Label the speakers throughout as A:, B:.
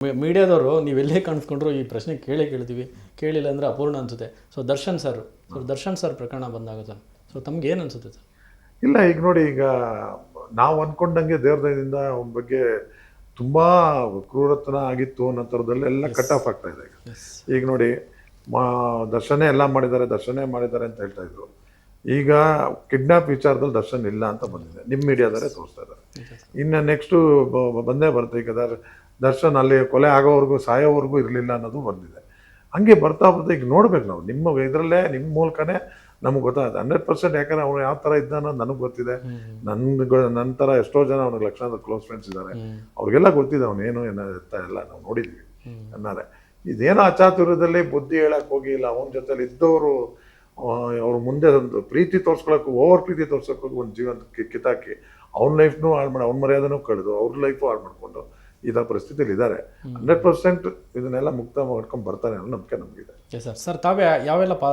A: ಮೀಡಿಯಾದವರು ನೀವೆಲ್ಲೇ ಕಾಣಿಸ್ಕೊಂಡ್ರು ಈ ಪ್ರಶ್ನೆ ಕೇಳೇ ಕೇಳ್ತೀವಿ. ಕೇಳಿಲ್ಲ ಅಂದರೆ ಅಪೂರ್ಣ ಅನಿಸುತ್ತೆ. So Darshan sir so Darshan sir ಪ್ರಕರಣ ಬಂದಾಗ ಸರ್ ಸೊ ತಮ್ಗೆ ಏನು ಅನಿಸುತ್ತೆ ಸರ್
B: ಇಲ್ಲ ಈಗ ನೋಡಿ ಈಗ ನಾವು ಅನ್ಕೊಂಡಂಗೆ ದೇವ್ರದಯದಿಂದ ಅವನ ಬಗ್ಗೆ ತುಂಬ ಕ್ರೂರತನ ಆಗಿತ್ತು ಅನ್ನೋ ಥರದಲ್ಲೆಲ್ಲ ಕಟ್ ಆಫ್ ಆಗ್ತಾ ಇದೆ ಈಗ. ಈಗ ನೋಡಿ ಮಾ ದರ್ಶನೇ ಎಲ್ಲ ಮಾಡಿದ್ದಾರೆ ದರ್ಶನೇ ಮಾಡಿದ್ದಾರೆ ಅಂತ ಹೇಳ್ತಾ ಇದ್ರು. ಈಗ ಕಿಡ್ನಾಪ್ ವಿಚಾರದಲ್ಲಿ ದರ್ಶನ್ ಇಲ್ಲ ಅಂತ ಬಂದಿದೆ. ನಿಮ್ಮ ಮೀಡಿಯಾದಲ್ಲೇ ತೋರಿಸ್ತಾ ಇದ್ದಾರೆ. ಇನ್ನು ನೆಕ್ಸ್ಟು ಬಂದೇ ಬರುತ್ತೆ. ಈಗ ದರ್- ದರ್ಶನ್ ಅಲ್ಲಿ ಕೊಲೆ ಆಗೋವರೆಗೂ ಸಾಯೋವರೆಗೂ ಇರಲಿಲ್ಲ ಅನ್ನೋದು ಬಂದಿದೆ. ಹಂಗೆ ಬರ್ತಾ ಬರ್ತಾ ಈಗ ನೋಡ್ಬೇಕು ನಾವು. ನಿಮ್ಮ ಇದರಲ್ಲೇ ನಿಮ್ಮ ಮೂಲಕನೇ ನಮ್ಗೆ ಗೊತ್ತಾಗುತ್ತೆ ಹಂಡ್ರೆಡ್ ಪರ್ಸೆಂಟ್ ಯಾಕಂದ್ರೆ ಅವನು ಯಾವ ಥರ ಇದ್ದ ಅನ್ನೋದು ನನಗೆ ಗೊತ್ತಿದೆ. ನನ್ಗೆ ನನ್ನ ಥರ ಎಷ್ಟೋ ಜನ ಅವ್ನಿಗೆ ಲಕ್ಷಾಂತರ ಕ್ಲೋಸ್ ಫ್ರೆಂಡ್ಸ್ ಇದ್ದಾರೆ. ಅವ್ರಿಗೆಲ್ಲ ಗೊತ್ತಿದೆ ಅವನೇನು ಏನೋ ಎತ್ತ ಎಲ್ಲ ನಾವು ನೋಡಿದ್ವಿ ಅನ್ನಾರೆ. ಇದೇನೋ ಅಚಾತುರ್ಯದಲ್ಲಿ ಬುದ್ಧಿ ಹೇಳಕ್ ಹೋಗಿಲ್ಲ. ಅವನ ಜೊತೆಲಿ ಇದ್ದವರು ಅವ್ರ ಮುಂದೆ ಒಂದು ಪ್ರೀತಿ ತೋರ್ಸ್ಕೊಳಕ್ಕೆ ಓವರ್ ಪ್ರೀತಿ ತೋರ್ಸೋಕೆ ಒಂದು ಜೀವನ ಕಿತ್ತಾಕಿ ಅವ್ನ ಲೈಫ್ನು ಹಾಳು ಮಾಡಿ ಅವ್ನ ಮರ್ಯಾದನೂ ಕಳೆದು ಅವ್ರ ಲೈಫು ಹಾಳು ಮಾಡಿಕೊಂಡು ಈ ಪರಿಸ್ಥಿತಿಯಲ್ಲಿ ಇದ್ದಾರೆ ಹಂಡ್ರೆಡ್ ಪರ್ಸೆಂಟ್ ಇದನ್ನೆಲ್ಲ ಮುಕ್ತ ಮಾಡ್ಕೊಂಡು ಬರ್ತಾನೆ ಅನ್ನೋ ನಂಬಿಕೆ ನಮಗಿದೆ.
A: ಎಸ್ ಸರ್ ಸರ್ ತಾವೇ ಯಾವೆಲ್ಲ ಪಾ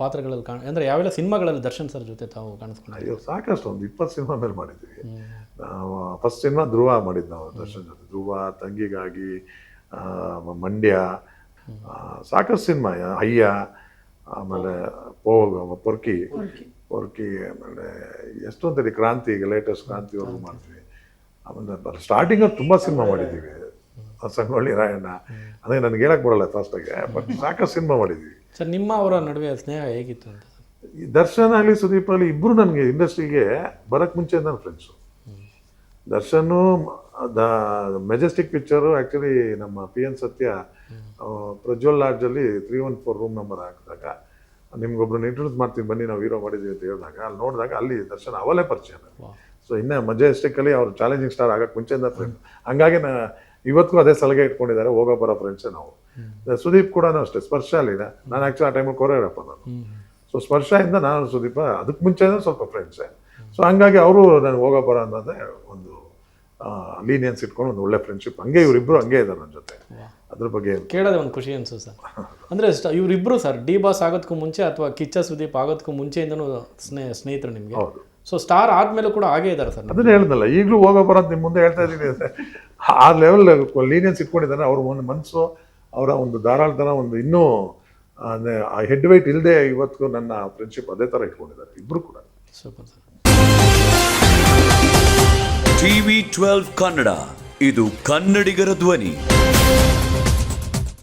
A: ಪಾತ್ರಗಳಲ್ಲಿ ಕಾಣ ಅಂದರೆ ಯಾವೆಲ್ಲ ಸಿನಿಮಾಗಳಲ್ಲಿ ದರ್ಶನ್ ಸರ್ ಜೊತೆ ತಾವು ಕಾಣಿಸ್ಕೊಂಡು
B: ಅಯ್ಯೋ ಸಾಕಷ್ಟು ಒಂದು ಇಪ್ಪತ್ತು ಸಿನಿಮಾ ಮೇಲೆ ಮಾಡಿದ್ವಿ ನಾವು ಫಸ್ಟ್ ಸಿನಿಮಾ ಧ್ರುವ ಮಾಡಿದ್ದು ನಾವು ದರ್ಶನ್ ಜೊತೆ. ಧ್ರುವ ತಂಗಿಗಾಗಿ ಮಂಡ್ಯ ಸಾಕಷ್ಟು ಸಿನಿಮಾ ಅಯ್ಯ ಆಮೇಲೆ ಪೋ ಪೊರ್ಕಿ. ಪೊರ್ಕಿ. ಆಮೇಲೆ ಎಷ್ಟೊಂದು ಕ್ರಾಂತಿ ಈಗ ಲೇಟೆಸ್ಟ್ ಕ್ರಾಂತಿವರೆಗೂ ಮಾಡ್ತೀವಿ. ಆಮೇಲೆ ಸ್ಟಾರ್ಟಿಂಗ್ ತುಂಬ ಸಿನಿಮಾ ಮಾಡಿದ್ದೀವಿ ಸಂಗೊಳ್ಳಿ ರಾಯಣ್ಣ ಅದೇ ನನಗೆ ಹೇಳಕ್ ಬರಲ್ಲ ಫಸ್ಟಾಗೆ ಬಟ್ ಸಾಕಷ್ಟು ಸಿನಿಮಾ ಮಾಡಿದ್ದೀವಿ
A: ಸರ್ ನಿಮ್ಮ ಅವರ ನಡುವೆ ಸ್ನೇಹ ಹೇಗಿತ್ತು ಅಂತ?
B: ಈ ದರ್ಶನ್ ಆಗಲಿ ಸುದೀಪ್ ಆಗಲಿ ಇಬ್ಬರು ನನಗೆ ಇಂಡಸ್ಟ್ರಿಗೆ ಬರೋಕ್ಕೆ ಮುಂಚೆ ನನ್ನ friends Darshan the Majestic picture actually ನಮ್ಮ P N Sathya Prajwal ಲಾಡ್ಜಲ್ಲಿ three one four room number ಹಾಕಿದಾಗ ನಿಮ್ಗೊಬ್ರನ್ನ ಇಂಟ್ರೊಡ್ಯೂಸ್ ಮಾಡ್ತೀನಿ ಬನ್ನಿ ನಾವು ಹೀರೋ ಮಾಡಿದ್ದೀವಿ ಅಂತ ಹೇಳಿದಾಗ ಅಲ್ಲಿ ನೋಡಿದಾಗ ಅಲ್ಲಿ ದರ್ಶನ ಅವಲೇ ಪರಿಚಯ ಸೊ ಇನ್ನು ಮಜೆಸ್ಟಿಕ್ಕಲ್ಲಿ ಅವ್ರು ಚಾಲೆಂಜಿಂಗ್ ಸ್ಟಾರ್ ಆಗಕ್ಕೆ ಮುಂಚೆಯಿಂದ ಫ್ರೆಂಡ್ ಹಂಗಾಗಿ ನಾ ಇವತ್ತಿಗೂ ಅದೇ ಸಲಹೆ ಇಟ್ಕೊಂಡಿದ್ದಾರೆ ಹೋಗೋ ಬರೋ ಫ್ರೆಂಡ್ಸೇ ನಾವು. ಸುದೀಪ್ ಕೂಡ ಅಷ್ಟೇ ಸ್ಪರ್ಶ ಅಲ್ಲಿ ನಾನು ಆ್ಯಕ್ಚುಲಿ ಆ ಟೈಮಲ್ಲಿ ಕೊರಿಯೋಗ್ರಾಫರ್ ನಾನು. ಸೊ ಸ್ಪರ್ಶದಿಂದ ನಾನು ಸುದೀಪ ಅದಕ್ಕೆ ಮುಂಚೆ ಸ್ವಲ್ಪ ಫ್ರೆಂಡ್ಸೇ ಸೊ ಹಂಗಾಗಿ ಅವರು ನನಗೆ ಹೋಗೋ ಬರೋ ಅನ್ನೋದೇ ಒಂದು ಲೀನಿಯನ್ಸ್ ಇಟ್ಕೊಂಡು ಒಂದು ಒಳ್ಳೆ ಫ್ರೆಂಡ್ಶಿಪ್ ಹಂಗೆ ಇವರಿಬ್ಬರು ಹಂಗೆ ಇದ್ದಾರೆ ನನ್ನ ಜೊತೆ. ಅದ್ರ ಬಗ್ಗೆ
A: ಕೇಳೋದೇ ಒಂದು ಖುಷಿ ಅನ್ಸು ಸರ್. ಅಂದರೆ ಇವರಿಬ್ಬರು ಸರ್ ಡಿ ಬಾಸ್ ಆಗೋದಕ್ಕೂ ಮುಂಚೆ ಅಥವಾ ಕಿಚ್ಚ ಸುದೀಪ್ ಆಗೋದಕ್ಕೂ ಮುಂಚೆಯಿಂದನೂ ಸ್ನೇಹ ಸ್ನೇಹಿತರು ನಿಮಗೆ.
B: ಹೌದು.
A: ಸೊ ಸ್ಟಾರ್ ಆದಮೇಲೂ ಕೂಡ ಹಾಗೇ ಇದ್ದಾರೆ ಸರ್.
B: ಅದನ್ನ ಹೇಳ್ದಲ್ಲ ಈಗಲೂ ಹೋಗೋ ಬರೋದು ಅಂತ ನಿಮ್ಮ ಮುಂದೆ ಹೇಳ್ತಾ ಇದ್ದೀನಿ ಆ ಲೆವೆಲ್ ಲೀನಿಯನ್ಸ್ ಇಟ್ಕೊಂಡಿದ್ದಾರೆ. ಅವ್ರ ಒಂದು ಮನಸ್ಸು ಅವರ ಒಂದು ಧಾರಾಳತನ ಒಂದು ಇನ್ನೂ ಹೆಡ್ ವೈಟ್ ಇಲ್ಲದೆ ಇವತ್ತು ನನ್ನ ಫ್ರೆಂಡ್ಶಿಪ್ ಅದೇ ಥರ ಇಟ್ಕೊಂಡಿದ್ದಾರೆ ಇಬ್ಬರು ಕೂಡ.
A: Super sir.
C: TV twelve Kannada ಇದು ಕನ್ನಡಿಗರ ಧ್ವನಿ.